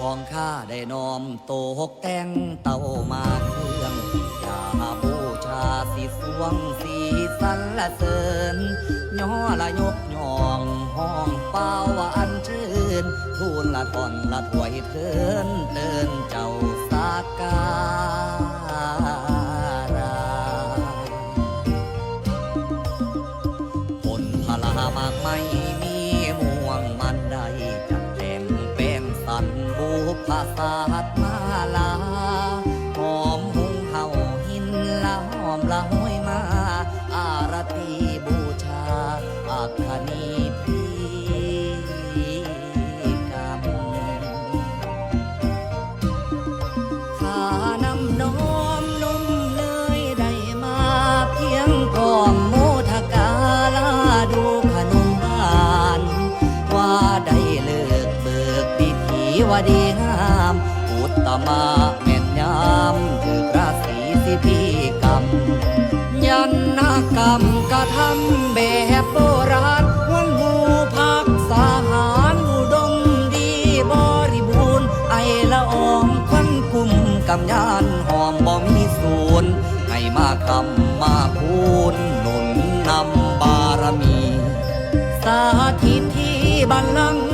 ของข้าได้น้อมโตหกแต่งเต้ามาเครื่องอย่าบูชาสิสวงสีสันละเสริญย่อละยกย่องห้องเป้าว่าอันชื่นทูลละตอนละถวยเทินเดินเจ้าสาการาผลพลามากไม่มีม่ ภาษาดมาลาหอมหุงเห่าหินละหอมละห้อย ว่าดีงาม อุตตมาแม่นยามถือราศีสิพีกรรม ยันนกรรมกระทำแบบโบราณหวงหูพักสาหารอุดมดีบริบูรณ์ไอละอองควันกุมกำยานหอมบ่มีศูนย์ให้มาคำมาคูณหนุนนำบารมี สาธิตที่บัลลังก์